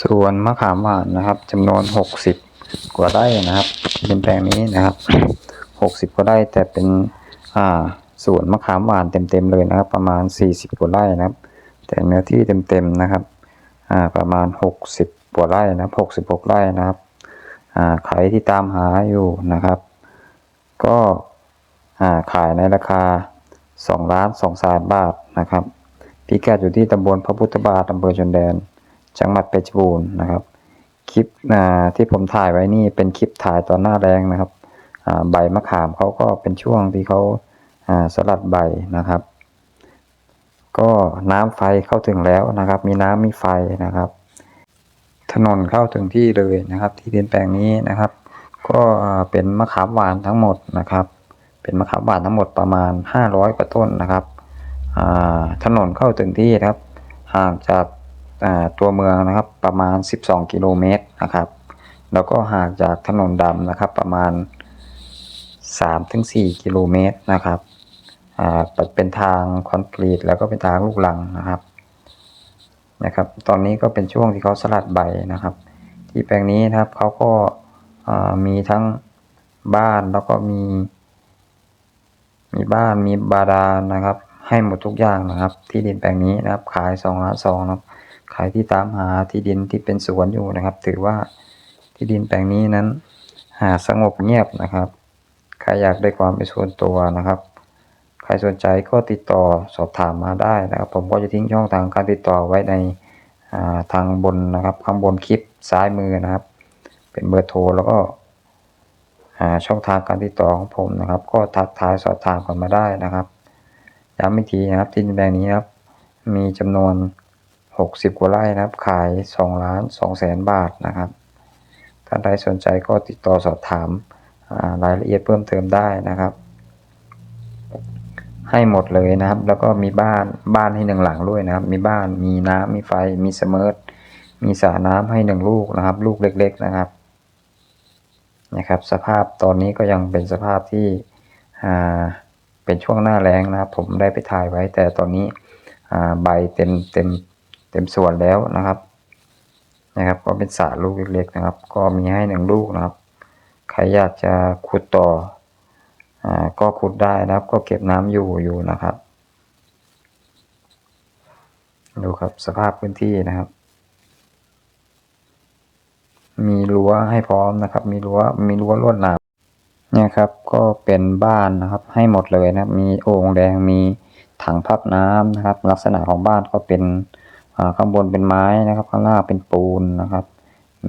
ส่วนมะขามหวานนะครับจำนวนหกสิบกว่าไร่นะครับเป็นแปลงนี้นะครับหกสิบกว่าไร่แต่เป็นอ่าสวนมะขามหวานเต็มๆเลยนะครับ ประมาณสี่สิบกว่าไร่นะครับ แต่เนื้อที่เต็มๆนะครับอ่าประมาณหกสิบกว่าไร่นะครับหกสิบหกไร่นะครับอ่าใครที่ตามหาอยู่นะครับ ก็อ่าขายในราคาสองล้านสองแสนบาทนะครับพิกัดอยู่ที่ตำบลพระพุทธบาทอำเภอชนแดน จังหวัดเพชรบูรณ์นะครับคลิปที่ผมถ่ายไว้นี่เป็นคลิปถ่ายตอนหน้าแรงนะครับใบมะขามเขาก็เป็นช่วงที่เขาสลัดใบนะครับ ก็น้ำไฟเข้าถึงแล้วนะครับ มีน้ำมีไฟนะครับ ถนนเข้าถึงที่เลยนะครับ ที่ดินแปลงนี้นะครับ ก็เป็นมะขามหวานทั้งหมดนะครับ เป็นมะขามหวานทั้งหมดประมาณ 500กว่าต้นนะครับถนนเข้าถึงที่ครับห่างจาก ตัวเมืองนะครับประมาณ 12 กิโลเมตรนะครับ แล้วก็ห่างจากถนนดำนะครับประมาณ 3-4 กิโลเมตรนะครับเป็นทางคอนกรีตแล้วก็เป็นทางลูกรังนะครับนะครับ ตอนนี้ก็เป็นช่วงที่เขาสลัดใบนะครับ ที่แปลงนี้นะครับเขาก็มีทั้งบ้านแล้วก็มี มีบ้านมีบาดาลนะครับ ให้หมดทุกอย่างนะครับ ที่ดินแปลงนี้นะครับ ขายสองล้านสองนะครับ ขายที่ตามหาที่ดินที่เป็นสวนอยู่นะครับ ถือว่าที่ดินแปลงนี้นั้น หาสงบเงียบนะครับ ใครอยากได้ความเป็นส่วนตัวนะครับ ใครสนใจก็ติดต่อสอบถามมาได้นะครับ ผมก็จะทิ้งช่องทางการติดต่อไว้ในทางบนนะครับข้างบนคลิปซ้ายมือนะครับ เป็นเบอร์โทรแล้วก็หาช่องทางการติดต่อของผมนะครับ ก็ทักทายสอบถามกันมาได้นะครับย้ำอีกทีนะครับที่ดินแปลงนี้นะครับมีจำนวน 60 กว่าไร่นะครับ ขาย2ล้าน2แสนบาทนะครับ ท่านใดสนใจก็ติดต่อสอบถามรายละเอียดเพิ่มเติมได้นะครับ ให้หมดเลยนะครับ แล้วก็มีบ้านบ้านให้หนึ่งหลังด้วยนะครับ มีบ้านมีน้ำมีไฟมีเสมอร์มีสระน้ำให้หนึ่งลูกนะครับ ลูกเล็ก ๆนะครับนะครับ สภาพตอนนี้ก็ยังเป็นสภาพที่อ่าเป็นช่วงหน้าแล้งนะครับ ผมได้ไปถ่ายไว้แต่ตอนนี้ใบเต็มเต็ม เต็มส่วนแล้วนะครับ นะครับ ก็เป็นสระลูกเล็กๆนะครับ ก็มีให้หนึ่งลูกนะครับ ใครอยากจะขุดต่ออ่าก็ขุดได้นะครับ ก็เก็บน้ำอยู่อยู่นะครับ ดูครับสภาพพื้นที่นะครับ มีรั้วให้พร้อมนะครับ มีรั้วมีรั้วลวดหนามเนี่ยครับก็เป็นบ้านนะครับให้หมดเลยนะมีโอ่งแดงมีถังพักน้ำนะครับ ลักษณะของบ้านก็เป็น ข้างบนเป็นไม้นะครับ ข้างล่างเป็นปูนนะครับ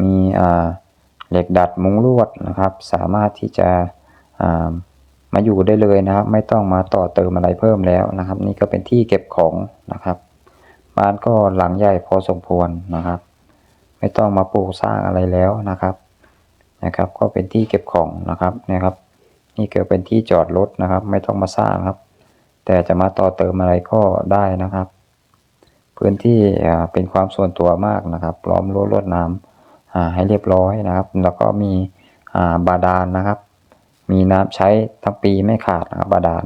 มีเหล็กดัดมุ้งลวดนะครับ สามารถที่จะามาอยู่ได้เลยนะครับ ไม่ต้องมาต่อเติมอะไรเพิ่มแล้วนะครับ นี่ก็เป็นที่เก็บของนะครับ บ้านก็หลังใหญ่พอสมควรนะครับ ไม่ต้องมาปลูกสร้างอะไรแล้วนะครับนะครับ ก็เป็นที่เก็บของนะครับนะครับ นี่ก็เป็นที่จอดรถนะครับ ไม่ต้องมาสร้างครับ แต่จะมาต่อเติมอะไรก็ได้นะครับ พื้นที่เป็นความส่วนตัวมากนะครับล้อมรั้วลวดน้ำให้เรียบร้อยนะครับ แล้วก็มีบาดาลนะครับ มีน้ำใช้ทั้งปีไม่ขาดนะครับบาดาล